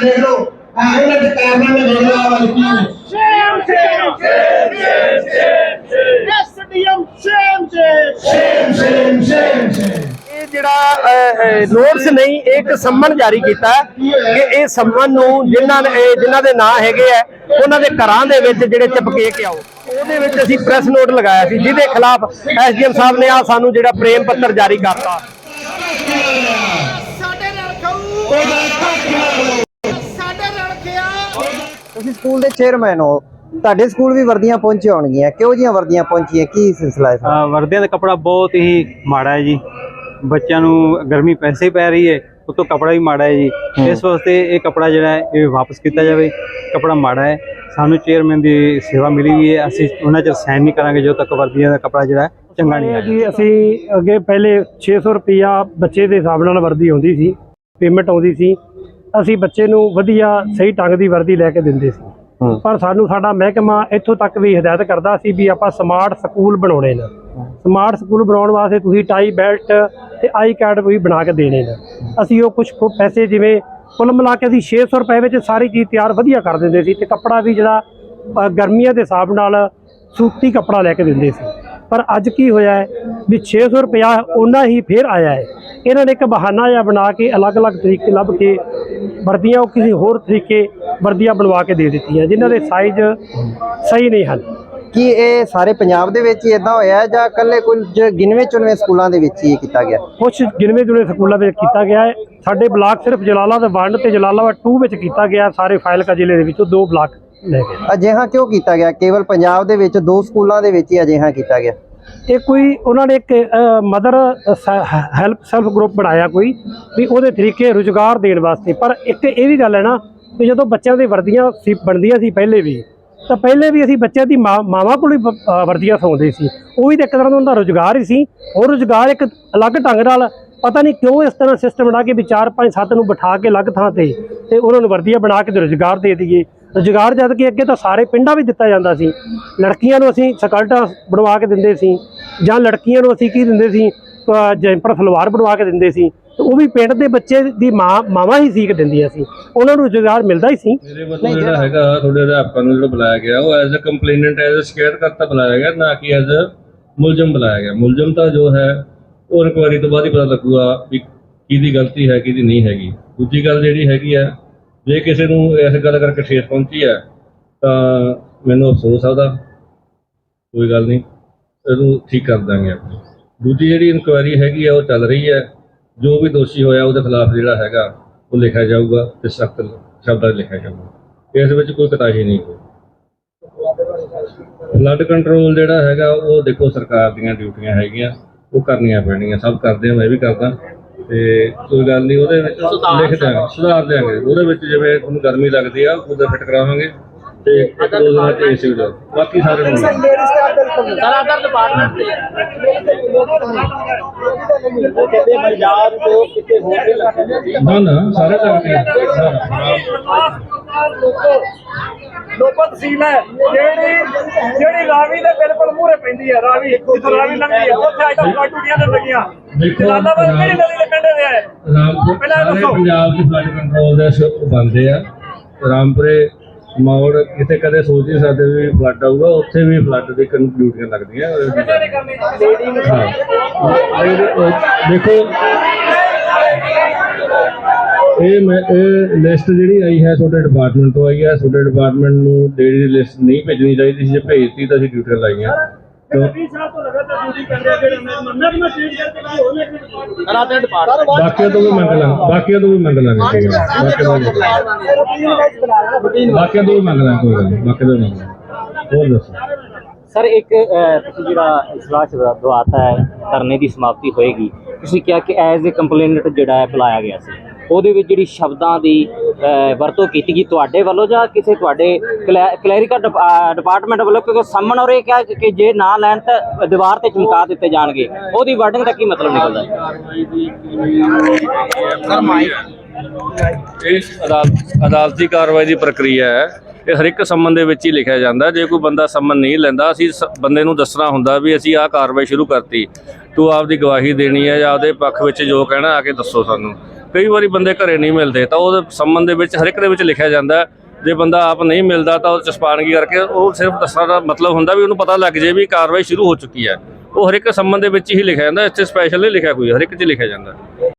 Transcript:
ਦੇਖ ਲਓ। ਆ ਇਹਨਾਂ ਦੇ ਕਾਰਨਾਮੇ ਦੇਖ ਲਓ ਆ ਵਾਲੀ ਕੀ ਨੇ shame shame shame shame shame. SDM shame shame. Shame shame shame shame. ਇਹ ਜਿਹੜਾ ਨੋਟਿਸ ਨਹੀਂ ਇੱਕ ਸੰਮਨ ਜਾਰੀ ਕੀਤਾ ਹੈ ਕਿ ਇਹ ਸੰਮਨ ਨੂੰ ਜਿਨ੍ਹਾਂ ਨੇ ਜਿਨ੍ਹਾਂ ਦੇ ਨਾਂ ਹੈਗੇ ਆ ਉਹਨਾਂ ਦੇ ਘਰਾਂ ਦੇ ਵਿੱਚ ਜਿਹੜੇ ਚਪਕੇ ਕੇ ਆਓ। ਉਹਦੇ ਵਿੱਚ ਅਸੀਂ ਪ੍ਰੈਸ ਨੋਟ ਲਗਾਇਆ ਸੀ ਜਿਹਦੇ ਖਿਲਾਫ ਐਸਡੀਐਮ ਸਾਹਿਬ ਨੇ ਆ ਸਾਨੂੰ ਜਿਹੜਾ ਪ੍ਰੇਮ ਪੱਤਰ ਜਾਰੀ ਕਰਤਾ। ਸਾਡੇ ਨਾਲ ਖਾਊ ਤੁਸੀਂ ਸਕੂਲ ਦੇ ਚੇਅਰਮੈਨ ਹੋ ਤੁਹਾਡੇ ਸਕੂਲ ਵੀ ਵਰਦੀਆਂ ਪਹੁੰਚੀਆਂ ਹੋਣਗੀਆਂ। ਕਿਹੋ ਜੀਆਂ ਵਰਦੀਆਂ ਪਹੁੰਚੀਆਂ? ਕੀ ਸਿਲਸਿਲਾ ਹੈ ਵਰਦੀਆਂ? ਦਾ ਕੱਪੜਾ ਬਹੁਤ ਹੀ ਮਾੜਾ ਹੈ ਜੀ। ਬੱਚਿਆਂ ਨੂੰ ਗਰਮੀ ਪੈਸੇ ਹੀ ਪੈ ਰਹੀ ਹੈ ਉਤੋਂ ਕੱਪੜਾ ਵੀ ਮਾੜਾ ਹੈ ਜੀ। ਇਸ ਵਾਸਤੇ ਇਹ ਕੱਪੜਾ ਜਿਹੜਾ ਹੈ ਇਹ ਵਾਪਸ ਕੀਤਾ ਜਾਵੇ। ਕੱਪੜਾ ਮਾੜਾ ਹੈ। ਸਾਨੂੰ ਚੇਅਰਮੈਨ ਦੀ ਸੇਵਾ ਮਿਲੀ ਹੋਈ ਹੈ। ਅਸੀਂ ਉਹਨਾਂ ਚ ਸਾਈਨ ਨਹੀਂ ਕਰਾਂਗੇ ਜਦੋਂ ਤੱਕ ਵਰਦੀਆਂ ਦਾ ਕੱਪੜਾ ਜਿਹੜਾ ਹੈ ਚੰਗਾ ਨਹੀਂ ਆਏਗਾ। ਜੀ ਅਸੀਂ ਅੱਗੇ ਪਹਿਲੇ 600 ਰੁਪਿਆ ਬੱਚੇ ਦੇ ਹਿਸਾਬ ਨਾਲ ਵਰਦੀ ਆਉਂਦੀ ਸੀ ਪੇਮੈਂਟ ਆਉਂਦੀ ਸੀ। ਅਸੀਂ ਬੱਚੇ ਨੂੰ ਵਧੀਆ ਸਹੀ ਢੰਗ ਦੀ ਵਰਦੀ ਲੈ ਕੇ ਦਿੰਦੇ ਸੀ। ਪਰ ਸਾਨੂੰ ਸਾਡਾ ਮਹਿਕਮਾ ਇੱਥੋਂ ਤੱਕ ਵੀ ਹਦਾਇਤ ਕਰਦਾ ਸੀ ਵੀ ਆਪਾਂ ਸਮਾਰਟ ਸਕੂਲ ਬਣਾਉਣੇ ਨੇ। ਸਮਾਰਟ ਸਕੂਲ ਬਣਾਉਣ ਵਾਸਤੇ ਤੁਸੀਂ ਟਾਈ ਬੈਲਟ ਤੇ ਆਈ ਕਾਰਡ ਵੀ ਬਣਾ ਕੇ ਦੇਣੇ ਨੇ। ਅਸੀਂ ਉਹ ਕੁਝ ਪੈਸੇ ਜਿਵੇਂ ਕੁੱਲ ਮਿਲਾ ਕੇ ਅਸੀਂ 600 ਰੁਪਏ ਵਿੱਚ ਸਾਰੀ ਚੀਜ਼ ਤਿਆਰ ਵਧੀਆ ਕਰ ਦਿੰਦੇ ਸੀ ਤੇ ਕੱਪੜਾ ਵੀ ਜਿਹੜਾ ਗਰਮੀਆਂ ਦੇ ਹਿਸਾਬ ਨਾਲ ਸੂਤੀ ਕੱਪੜਾ ਲੈ ਕੇ ਦਿੰਦੇ ਸੀ। ਪਰ ਅੱਜ ਕੀ ਹੋਇਆ ਹੈ ਵੀ 600 ਰੁਪਇਆ ਉਹਨਾਂ ਹੀ ਫੇਰ ਆਇਆ ਹੈ। ਇਹਨਾਂ ਨੇ ਇੱਕ ਬਹਾਨਾ ਜਿਹਾ ਬਣਾ ਕੇ ਅਲੱਗ-ਅਲੱਗ ਤਰੀਕੇ ਲੱਭ ਕੇ ਵਰਦੀਆਂ ਉਹ ਕਿਸੇ ਹੋਰ ਤਰੀਕੇ ਵਰਦੀਆਂ ਬਣਵਾ ਕੇ ਦੇ ਦਿੱਤੀਆਂ, ਜਿਨ੍ਹਾਂ ਦੇ ਸਾਈਜ਼ ਸਹੀ ਨਹੀਂ ਹਨ। ਕੀ ਇਹ ਸਾਰੇ ਪੰਜਾਬ ਦੇ ਵਿੱਚ ਹੀ ਇਦਾਂ ਹੋਇਆ ਜਾਂ ਇਕੱਲੇ ਕੁਝ ਗਿਣਵੇਂ ਚੁਣਵੇਂ ਸਕੂਲਾਂ ਦੇ ਵਿੱਚ ਹੀ ਕੀਤਾ ਗਿਆ? ਕੁਝ ਗਿਣਵੇਂ ਜੁੜੇ ਸਕੂਲਾਂ ਵਿੱਚ ਕੀਤਾ ਗਿਆ ਹੈ। ਸਾਡੇ ਬਲਾਕ ਸਿਰਫ ਜਲਾਲਾਬਾਦ 1 ਤੇ ਜਲਾਲਾਬਾਦ 2 ਵਿੱਚ ਕੀਤਾ ਗਿਆ ਸਾਰੇ ਫਾਇਲਕਾ ਜ਼ਿਲ੍ਹੇ ਦੇ ਵਿੱਚੋਂ ਦੋ ਬਲਾਕ ਲੈ ਕੇ ਅਜਿਹਾ ਕਿਉਂ ਕੀਤਾ ਗਿਆ? ਕੇਵਲ ਪੰਜਾਬ ਦੇ ਵਿੱਚ ਦੋ ਸਕੂਲਾਂ ਦੇ ਵਿੱਚ ਹੀ ਅਜਿਹਾ ਕੀਤਾ ਗਿਆ? ਇਹ ਕੋਈ ਉਹਨਾਂ ਨੇ ਇੱਕ ਮਦਰ ਹੈਲਪ ਸੈਲਫ ਗਰੁੱਪ ਬਣਾਇਆ ਕੋਈ ਵੀ ਉਹਦੇ ਤਰੀਕੇ ਰੁਜ਼ਗਾਰ ਦੇਣ ਵਾਸਤੇ। ਪਰ ਇੱਕ ਇਹ ਵੀ ਗੱਲ ਹੈ ਨਾ ਵੀ ਜਦੋਂ ਬੱਚਿਆਂ ਦੀ ਵਰਦੀਆਂ ਸੀ ਬਣਦੀਆਂ ਸੀ ਪਹਿਲੇ ਵੀ ਤਾਂ ਪਹਿਲੇ ਵੀ ਅਸੀਂ ਬੱਚਿਆਂ ਦੀ ਮਾਂ- ਮਾਵਾਂ ਕੋਲ ਹੀ ਵਰਦੀਆਂ ਸੌਂਦੇ ਸੀ। ਉਹ ਵੀ ਤਾਂ ਇੱਕ ਤਰ੍ਹਾਂ ਦਾ ਉਹਨਾਂ ਦਾ ਰੁਜ਼ਗਾਰ ਹੀ ਸੀ। ਉਹ ਰੁਜ਼ਗਾਰ ਇੱਕ ਅਲੱਗ ਢੰਗ ਨਾਲ ਪਤਾ ਨਹੀਂ ਕਿਉਂ ਇਸ ਤਰ੍ਹਾਂ ਸਿਸਟਮ ਬਣਾ ਕੇ ਵੀ 4 5 7 ਨੂੰ ਬਿਠਾ ਕੇ ਅਲੱਗ ਥਾਂ ਤੇ ਤੇ ਉਹਨਾਂ ਨੂੰ ਵਰਦੀਆਂ ਬਣਾ ਕੇ ਤੇ ਰੁਜ਼ਗਾਰ ਦੇ ਦਈਏ। ਰੁਜ਼ਗਾਰ ਜਦ ਕਿ ਅੱਗੇ ਤਾਂ ਸਾਰੇ ਪਿੰਡਾਂ ਵਿੱਚ ਦਿੱਤਾ ਜਾਂਦਾ ਸੀ। ਲੜਕੀਆਂ ਨੂੰ ਅਸੀਂ ਸਕਲਟਾਂ ਬਣਵਾ ਕੇ ਦਿੰਦੇ ਸੀ ਜਾਂ ਲੜਕੀਆਂ ਨੂੰ ਅਸੀਂ ਕੀ ਦਿੰਦੇ ਸੀ? ਜੈਂਪਰ ਸਲਵਾਰ ਬਣਵਾ ਕੇ ਦਿੰਦੇ ਸੀ। ਤੇ ਉਹ ਵੀ ਪਿੰਡ ਦੇ ਬੱਚੇ ਦੀ ਮਾਂ, ਮਾਵਾਂ ਹੀ ਸੀਕ ਦਿੰਦੀਆਂ ਸੀ। ਉਹਨਾਂ ਨੂੰ ਰੁਜ਼ਗਾਰ ਮਿਲਦਾ ਹੀ ਸੀ। ਮੇਰੇ ਵੱਲੋਂ ਜਿਹੜਾ ਹੈਗਾ, ਤੁਹਾਡੇ ਅਧਿਆਪਕਾਂ ਨੂੰ ਜਿਹੜਾ ਬੁਲਾਇਆ ਗਿਆ, ਉਹ as a complainant as a ਸ਼ਿਕਾਇਤ ਕਰਤਾ ਬੁਲਾਇਆ ਗਿਆ, ਨਾ ਕਿ ਐਜ਼ ਅ ਮੁਲਜ਼ਮ ਬੁਲਾਇਆ ਗਿਆ। ਮੁਲਜ਼ਮ ਤਾਂ ਜੋ ਹੈ, ਉਹ ਇਨਕੁਆਇਰੀ ਤੋਂ ਬਾਅਦ ਹੀ ਪਤਾ ਲੱਗੂਗਾ ਵੀ ਕਿਹਦੀ ਗਲਤੀ ਹੈ, ਕਿਹਦੀ ਨਹੀਂ ਹੈਗੀ। ਦੂਜੀ ਗੱਲ ਜਿਹੜੀ ਹੈਗੀ ਆ ਜੇ ਕਿਸੇ ਨੂੰ ਇਸ ਗੱਲ ਕਰਕੇ ਠੇਸ ਪਹੁੰਚੀ ਹੈ, ਤਾਂ ਮੈਨੂੰ ਅਫਸੋਸ ਆ ਕੋਈ ਗੱਲ ਨਹੀਂ, ਇਹਨੂੰ ਠੀਕ ਕਰ ਦਾਂਗੇ ਆਪਾਂ। ਦੂਜੀ ਜਿਹੜੀ ਇਨਕੁਆਇਰੀ ਹੈਗੀ ਆ ਉਹ ਚੱਲ ਰਹੀ ਹੈ। ਜੋ ਵੀ ਦੋਸ਼ੀ ਹੋਇਆ ਉਹਦੇ ਖਿਲਾਫ ਜਿਹੜਾ ਹੈਗਾ ਉਹ ਲਿਖਿਆ ਜਾਊਗਾ ਤੇ ਸਖਤ ਸ਼ਬਦਾਂ ਲਿਖਿਆ ਜਾਊਗਾ। ਇਸ ਵਿੱਚ ਕੋਈ ਕਤਾਹੀ ਨਹੀਂ ਹੋਈ। ਬਲੱਡ ਕੰਟਰੋਲ ਜਿਹੜਾ ਹੈਗਾ ਉਹ ਦੇਖੋ ਸਰਕਾਰ ਦੀਆਂ ਡਿਊਟੀਆਂ ਹੈਗੀਆਂ ਉਹ ਕਰਨੀਆਂ ਪੈਣੀਆਂ ਸਭ ਕਰਦੇ ਆ ਮੈਂ ਵੀ ਕਰਦਾ। ਤੇ ਕੋਈ ਗੱਲ ਨਹੀਂ ਉਹਦੇ ਵਿੱਚ ਲਿਖ ਦਿਆਂਗੇ ਸੁਧਾਰ ਦਿਆਂਗੇ। ਉਹਦੇ ਵਿੱਚ ਜਿਵੇਂ ਤੁਹਾਨੂੰ ਗਰਮੀ ਲੱਗਦੀ ਆ ਉਹਦਾ ਫਿੱਟ ਕਰਾਵਾਂਗੇ। ਤੇ ਇੱਕ ਦੋ ਦਿਨਾਂ ਚ ਏਸੀ ਦਾ। ਬਾਕੀ ਸਾਰੇ ਨੂੰ ਜ਼ਰਾਦਰ ਡਿਪਾਰਟਮੈਂਟ ਦੇ ਕਹਿੰਦੇ ਪੰਜਾਬ ਤੋਂ ਕਿਤੇ ਹੋਰ ਵੀ ਲੱਗਦੇ ਨਾ ਨਾ ਸਾਰੇ ਲੱਗਦੇ ਆ। ਸਾਰਾ। ਲੋਕੋ ਤਹਿਸੀਲ ਹੈ। ਜਿਹੜੀ ਜਿਹੜੀ ਰਾਵੀ ਦੇ ਬਿਲਕੁਲ ਮੂਹਰੇ ਪੈਂਦੀ ਹੈ ਰਾਵੀ ਜਿੱਥੇ ਰਾਵੀ ਲੰਘਦੀ ਹੈ ਉੱਥੇ ਅੱਜ ਤੱਕ ਟੂਟੀਆਂ ਤੇ ਲੱਗੀਆਂ। ਦੇਖੋ ਜਲਾਲਾਬਾਦ ਕਿਹੜੀ ਨਦੀ ਦੇ ਕੰਢੇ ਤੇ ਹੈ? ਰਾਮਪੁਰ ਪਹਿਲਾਂ ਇਹ ਸਾਰੇ ਦੱਸੋ। ਪੰਜਾਬ ਚ ਫਲੱਡ ਕੰਟਰੋਲ ਦੇ ਸ਼ ਬੰਦੇ ਆ। ਰਾਮਪੁਰੇ ਮੌੜ ਕਿਤੇ ਕਦੇ ਸੋਚ ਨਹੀਂ ਸਕਦੇ ਵੀ ਫਲੱਡ ਆਊਗਾ ਉੱਥੇ ਵੀ ਫਲੱਡ ਦੀ ਕਨ- ਡਿਊਟੀਆਂ ਲੱਗਦੀਆਂ। ਹਾਂ। ਇਹ- ਦੇਖੋ ਇਹ ਮੈਂ ਇਹ ਲਿਸਟ ਜਿਹੜੀ ਆਈ ਹੈ ਤੁਹਾਡੇ ਡਿਪਾਰਟਮੈਂਟ ਤੋਂ ਆਈ ਹੈ ਤੁਹਾਡੇ ਡਿਪਾਰਟਮੈਂਟ ਨੂੰ ਦੀ ਲਿਸਟ ਨਹੀਂ ਭੇਜਣੀ ਚਾਹੀਦੀ ਸੀ ਜੇ ਭੇਜਤੀ ਤਾਂ ਅਸੀਂ ਡਿਊਟੀਆਂ ਲਾਈਆਂ। ਕਿਉਂ? 20 ਸਾਲ ਤੋਂ ਬਾਕੀਆਂ ਤੋਂ ਵੀ ਮੰਗ ਲਾਂਗੇ ਬਾਕੀਆਂ ਤੋਂ ਵੀ ਮੰਗ ਲਾਂਗੇ ਠੀਕ ਹੈ ਬਾਕੀਆਂ ਤੋਂ ਵੀ ਮੰਗ ਲਾਂਗੇ। ਬਾਕੀਆਂ ਤੋਂ ਵੀ ਮੰਗ ਲਾਂਗੇ ਕੋਈ ਗੱਲ ਨਹੀਂ ਬਾਕੀਆਂ ਤੋਂ ਵੀ ਮੰਗ ਲਾਂਗੇ ਹੋਰ ਦੱਸੋ। ਸਰ ਇੱਕ ਅਹ, ਤੁਸੀਂ ਜਿਹੜਾ ਇਜਲਾਸ ਦਵਾਤਾ ਹੈ ਧਰਨੇ ਦੀ ਸਮਾਪਤੀ ਹੋਏਗੀ ਤੁਸੀਂ ਕਿਹਾ ਕਿ ਐਜ਼ ਅ ਕੰਪਲੇਨਟ ਜਿਹੜਾ ਹੈ ਬੁਲਾਇਆ ਗਿਆ ਸੀ। ਉਹਦੇ ਵਿੱਚ ਜਿਹੜੀ ਸ਼ਬਦਾਂ ਦੀ ਵਰਤੋਂ ਕੀਤੀ ਗਈ ਤੁਹਾਡੇ ਵੱਲੋਂ ਜਾਂ ਕਿਸੇ ਤੁਹਾਡੇ ਕਲੈਰੀਕਲ ਡਿਪਾਰਟਮੈਂਟ ਵੱਲੋਂ? ਕਿਉਂਕਿ ਸਾਹਮਣ ਔਰ ਇਹ ਕਿਹਾ ਕਿ ਜੇ ਨਾ ਲੈਣ ਤਾਂ ਦੀਵਾਰ ਤੇ ਚਮਕਾ ਦਿੱਤੇ ਜਾਣਗੇ। ਉਹਦੀ ਵਰਡਿੰਗ ਦਾ ਕੀ ਮਤਲਬ ਨਿਕਲਦਾ? ਹੈ ਇਹ ਅਦਾਲਤ ਅਦਾਲਤੀ ਕਾਰਵਾਈ ਦੀ ਪ੍ਰਕਿਰਿਆ ਹੈ। ਇਹ ਹਰ ਇੱਕ ਸੰਮਨ ਦੇ ਵਿੱਚ ਹੀ ਲਿਖਿਆ ਜਾਂਦਾ। ਜੇ ਕੋਈ ਬੰਦਾ ਸੰਮਨ ਨਹੀਂ ਲੈਂਦਾ, ਅਸੀਂ ਸ- ਬੰਦੇ ਨੂੰ ਦੱਸਣਾ ਹੁੰਦਾ ਵੀ ਅਸੀਂ ਆਹ ਕਾਰਵਾਈ ਸ਼ੁਰੂ ਕਰਤੀ। ਤੂੰ ਆਪਦੀ ਗਵਾਹੀ ਦੇਣੀ ਹੈ ਜਾਂ ਆਪਦੇ ਪੱਖ ਵਿੱਚ ਜੋ ਕਹਿਣਾ ਆ ਕੇ ਦੱਸੋ ਸਾਨੂੰ। ਕਈ ਵਾਰੀ ਬੰਦੇ ਘਰੇ ਨਹੀਂ ਮਿਲਦੇ, ਤਾਂ ਉਹਦੇ ਸੰਬੰਧ ਦੇ ਵਿੱਚ ਹਰ ਇੱਕ ਦੇ ਵਿੱਚ ਲਿਖਿਆ ਜਾਂਦਾ ਜੇ ਬੰਦਾ ਆਪ ਨਹੀਂ ਮਿਲਦਾ ਤਾਂ ਉਹ ਚਸਪਾਨਗੀ ਕਰਕੇ ਉਹ ਸਿਰਫ ਦੱਸਣ ਦਾ ਮਤਲਬ ਹੁੰਦਾ ਵੀ ਉਹਨੂੰ ਪਤਾ ਲੱਗ ਜੇ ਵੀ ਕਾਰਵਾਈ ਸ਼ੁਰੂ ਹੋ ਚੁੱਕੀ ਹੈ। ਉਹ ਹਰ ਇੱਕ ਸੰਬੰਧ ਦੇ ਵਿੱਚ ਹੀ ਲਿਖਿਆ ਜਾਂਦਾ, ਇੱਥੇ ਸਪੈਸ਼ਲ ਨਹੀਂ ਲਿਖਿਆ ਕੋਈ, ਹਰ ਇੱਕ 'ਚ ਲਿਖਿਆ ਜਾਂਦਾ।